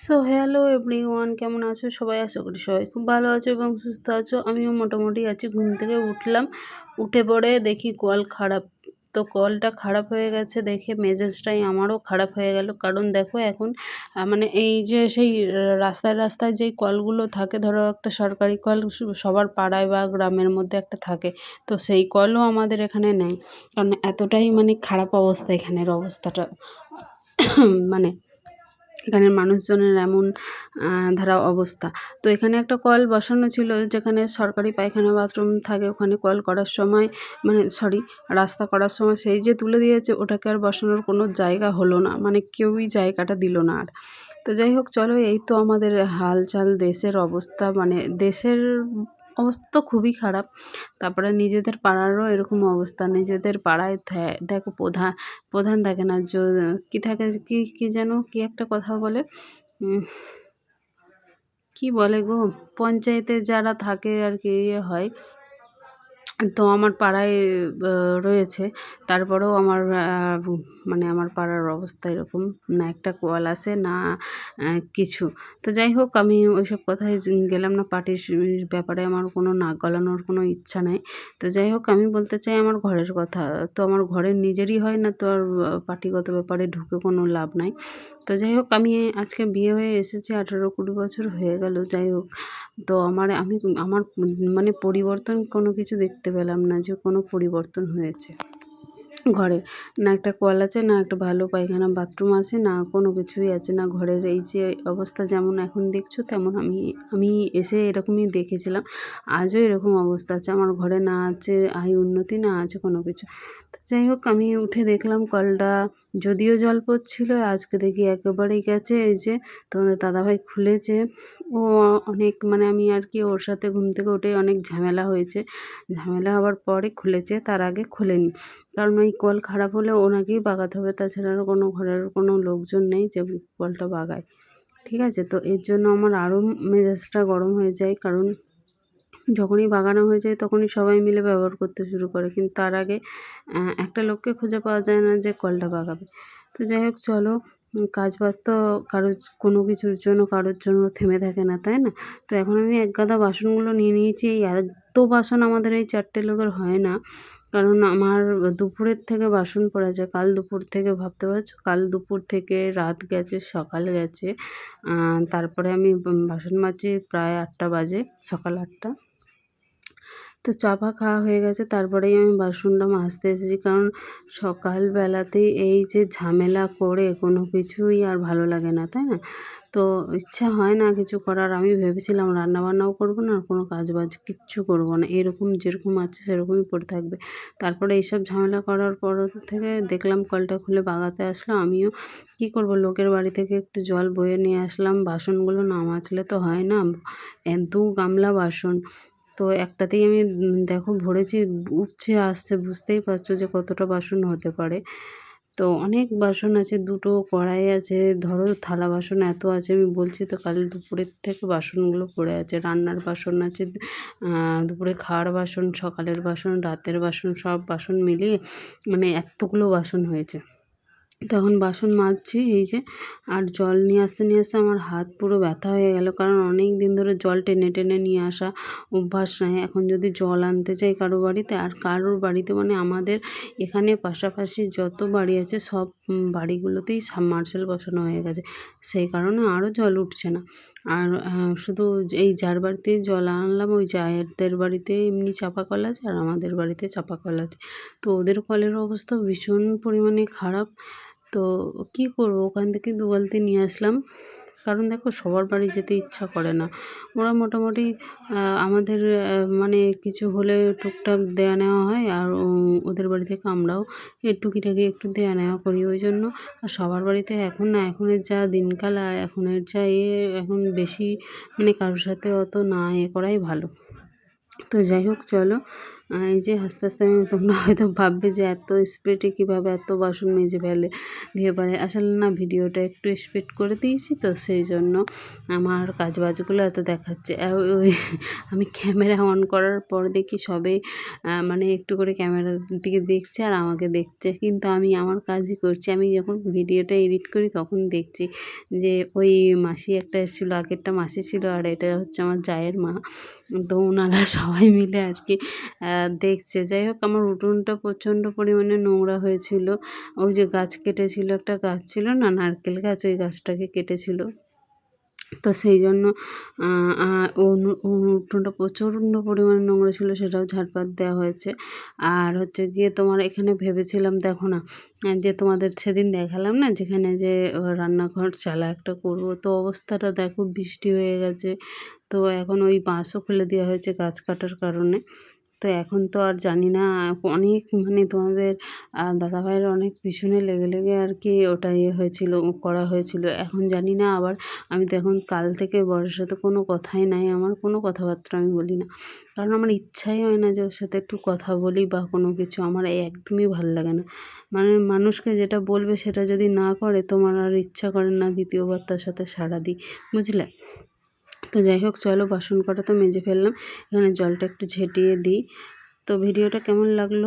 So hello every one কেমন আছো? সবাই আশা করি সবাই খুব ভালো আছো এবং সুস্থ আছো। আমিও মোটামুটি আছি, ঘুম থেকে উঠলাম। উঠে পড়ে দেখি কল খারাপ, তো কলটা খারাপ হয়ে গেছে দেখে মেজাজটাই আমারও খারাপ হয়ে গেল। কারণ দেখো এখন মানে এই যে সেই রাস্তায় রাস্তায় যেই কলগুলো থাকে, ধরো একটা সরকারি কল সবার পাড়ায় বা গ্রামের মধ্যে একটা থাকে, তো সেই কলও আমাদের এখানে নেই। কারণ এতটাই মানে খারাপ অবস্থা এখানের অবস্থাটা। মানে এখানের মানুষজনের এমন ধারা অবস্থা। তো এখানে একটা কল বসানো ছিল যেখানে সরকারি পায়খানা বাথরুম থাকে, ওখানে কল করার সময় মানে সরি, রাস্তা করার সময় সেই যে তুলে দিয়েছে, ওটাকে আর বসানোর কোনো জায়গা হলো না মানে কেউই জায়গাটা দিল না আর। তো যাই হোক, চলো এই তো আমাদের হালচাল দেশের অবস্থা মানে দেশের অবস্থা তো খুবই খারাপ। তারপরে নিজেদের পাড়ারও এরকম অবস্থা। নিজেদের পাড়ায় দেখো প্রধান প্রধান থাকে না কি থাকে, কি কি যেন, কি একটা কথা বলে কি বলে গো? পঞ্চায়েতে যারা থাকে আর কি ইয়ে হয় তো আমার পাড়ায় রয়েছে। তারপরেও আমার মানে আমার পাড়ার অবস্থা এরকম। না একটা কল আসে, না কিছু। তো যাই হোক, আমি ওইসব কথায় গেলাম না পার্টির ব্যাপারে। আমার কোনো নাক গলানোর কোনো ইচ্ছা নেই। তো যাই হোক, আমি বলতে চাই আমার ঘরের কথা। তো আমার ঘরের নিজেরই হয় না তো আর পার্টিগত ব্যাপারে ঢুকে কোনো লাভ নাই। তো যাই হোক, আমি আজকে বিয়ে হয়ে এসেছি, আঠেরো কুড়ি বছর হয়ে গেল, যাই হোক। তো আমার, আমি, আমার মানে পরিবর্তন কোনো কিছু দেখতে পেলাম না যে কোনো পরিবর্তন হয়েছে। ঘরে। না একটা কল আছে, না একটা ভালো পায়খানা বাথরুম আছে, না কোনো কিছুই আছে, না ঘরের এই যে অবস্থা যেমন এখন দেখছ, তেমন আমি আমি এসে এরকমই দেখেছিলাম। আজও এরকম অবস্থা আছে, আমার ঘরে না আছে, আয় উন্নতি, না আছে কোনো কিছু। তো যাই হোক, আমি উঠে দেখলাম কলটা, যদিও জল পড়ছিল, আজকে দেখি একেবারেই গেছে, এই যে তোমাদের দাদাভাই খুলেছে। ও অনেক মানে আমি আর কি ওর সাথে ঘুম থেকে উঠে অনেক ঝামেলা হয়েছে। ঝামেলা হওয়ার পরে খুলেছে, তার আগে খোলেনি। কারণ ওই কল খারাপ হলে ওনাকেই বাগাতে হবে। তাছাড়া আর কোনো ঘরের কোনো লোকজন নেই যে কলটা বাগায়। ঠিক আছে? তো এর জন্য আমার আরও মেজাজটা গরম হয়ে যায়। কারণ যখনই বাগানো হয়ে যায় তখনই সবাই মিলে ব্যবহার করতে শুরু করে। কিন্তু তার আগে একটা লোককে খুঁজে পাওয়া যায় না যে কলটা বাগাবে। তো যাই হোক, চলো কাজ বাজ তো কারোর কোনো কিছুর জন্য কারোর জন্য থেমে থাকে না, তাই না? তো এখন আমি এক গাদা বাসনগুলো নিয়ে নিয়েছি, এই এত বাসন আমাদের এই চারটে লোকের হয় না। কারণ আমার দুপুরের থেকে বাসন পড়েছে কাল দুপুর থেকে ভাবতে পারছ? কাল দুপুর থেকে রাত গেছে, সকাল গেছে। তারপরে আমি বাসন মাজছি প্রায় আটটা বাজে, সকাল আটটা। তো চাপা খাওয়া হয়ে গেছে, তারপরেই আমি বাসনটা মাজতে এসেছি। কারণ সকালবেলাতেই এই যে ঝামেলা করে কোনো কিছুই আর ভালো লাগে না, তাই না? তো ইচ্ছা হয় না কিছু করার। আমি ভেবেছিলাম রান্নাবান্নাও করব না আর কোনো কাজ বাজ কিচ্ছু করব না। এরকম যেরকম আছে সেরকমই পড়ে থাকবে। তারপরে এইসব ঝামেলা করার পর থেকে দেখলাম কলটা খুলে বাগাতে আসলো। আমিও কি করব, লোকের বাড়ি থেকে একটু জল বয়ে নিয়ে আসলাম। বাসনগুলো না মাজলে তো হয় না। দু গামলা বাসন। তো একটাতেই আমি দেখো ভরেছি উঠছে আসছে, বুঝতেই পারছ যে কতটা বাসন হতে পারে। তো অনেক বাসন আছে, দুটো কড়াই আছে, ধরো থালা বাসন এত আছে, আমি বলছি তো কাল দুপুরের থেকে বাসনগুলো পড়ে আছে, রান্নার বাসন আছে দুপুরে খাওয়ার বাসন, সকালের বাসন, রাতের বাসন, সব বাসন মিলিয়ে মানে এতগুলো বাসন হয়েছে। তখন বাসন মাজছি, এই যে, আর জল নিয়ে আসতে নিয়ে আসতে আমার হাত পুরো ব্যথা হয়ে গেল। কারণ অনেক দিন ধরে জল টেনে টেনে নিয়ে আসা অভ্যাস নাই। এখন যদি জল আনতে চাই কারও বাড়িতে, আর কারোর বাড়িতে মানে আমাদের এখানে পাশাপাশি যত বাড়ি আছে, সব বাড়িগুলোতেই সাবমার্সেল বসানো হয়ে গেছে। সেই কারণে আরও জল উঠছে না। আর শুধু এই যার বাড়িতে জল আনলাম, ওই জায়েরদের বাড়িতে এমনি চাপা কল আছে, আর আমাদের বাড়িতে চাপা কল আছে। তো ওদের কলের অবস্থা ভীষণ পরিমাণে খারাপ। তো কী করব? ওখান থেকে দু বালতি নিয়ে আসলাম। কারণ দেখো, সবার বাড়ি যেতে ইচ্ছা করে না। ওরা মোটামুটি আমাদের মানে কিছু হলে টুকটাক দেয়া নেওয়া হয় আর ওদের বাড়ি থেকে আমরাও টুকিটাকি একটু দেয়া নেওয়া করি ওই জন্য। আর সবার বাড়িতে এখন না, এখনের যা দিনকাল আর এখনের যা এ, এখন বেশি মানে কারোর সাথে অত না এ করাই ভালো। তো যাই হোক, চলো। এই যে আস্তে আস্তে আমি তোমরা হয়তো ভাববে যে এত স্পিডে কীভাবে এত বাসন মেজে ফেলে দিয়ে পারে আসলে না, ভিডিওটা একটু স্পিড করে দিয়েছি তো সেই জন্য আমার কাজ বাজগুলো এত দেখাচ্ছে। ওই আমি ক্যামেরা অন করার পর দেখি সবে মানে একটু করে ক্যামেরার দিকে দেখছে আর আমাকে দেখছে। কিন্তু আমি আমার কাজই করছি। আমি যখন ভিডিওটা এডিট করি তখন দেখছি যে ওই মাসি একটা এসেছিল, আগেরটা মাসি ছিল আর এটা হচ্ছে আমার জায়ের মা। তো ওনারা সবাই মিলে আর কি দেখছে। যাই হোক, আমার উঠোনটা প্রচণ্ড পরিমাণে নোংরা হয়েছিল। ওই যে গাছ কেটেছিল, একটা গাছ ছিল না, নারকেল গাছ, ওই গাছটাকে কেটেছিল। তো সেই জন্য উঠোনটা প্রচণ্ড পরিমাণে নোংরা ছিল, সেটাও ঝাড়পাত দেওয়া হয়েছে। আর হচ্ছে গিয়ে তোমার এখানে ভেবেছিলাম, দেখো না, যে তোমাদের সেদিন দেখালাম না, যেখানে যে রান্নাঘর চালা একটা করব, তো অবস্থাটা দেখো বৃষ্টি হয়ে গেছে। তো এখন ওই বাঁশও খুলে দেওয়া হয়েছে গাছ কাটার কারণে। তো এখন তো আর জানি না, অনেক মানে তোমাদের দাদাভাইয়ের অনেক পিছনে লেগে লেগে আর কি ওটা ইয়ে হয়েছিল, করা হয়েছিল। এখন জানি না আবার, আমি তো এখন কাল থেকে বরের সাথে কোনো কথাই নাই, আমার কোনো কথাবার্তা আমি বলি না। কারণ আমার ইচ্ছাই হয় না যে ওর সাথে একটু কথা বলি বা কোনো কিছু, আমার একদমই ভালো লাগে না। মানে মানুষকে যেটা বলবে সেটা যদি না করে, তোমার আর ইচ্ছা করে না দ্বিতীয়বার তার সাথে সাড়া দিই, বুঝলে? তো যাই হোক, চলো বাসন কটা তো মেজে ফেললাম। এখানে জলটা একটু ঝেঁটিয়ে দিই। তো ভিডিওটা কেমন লাগল?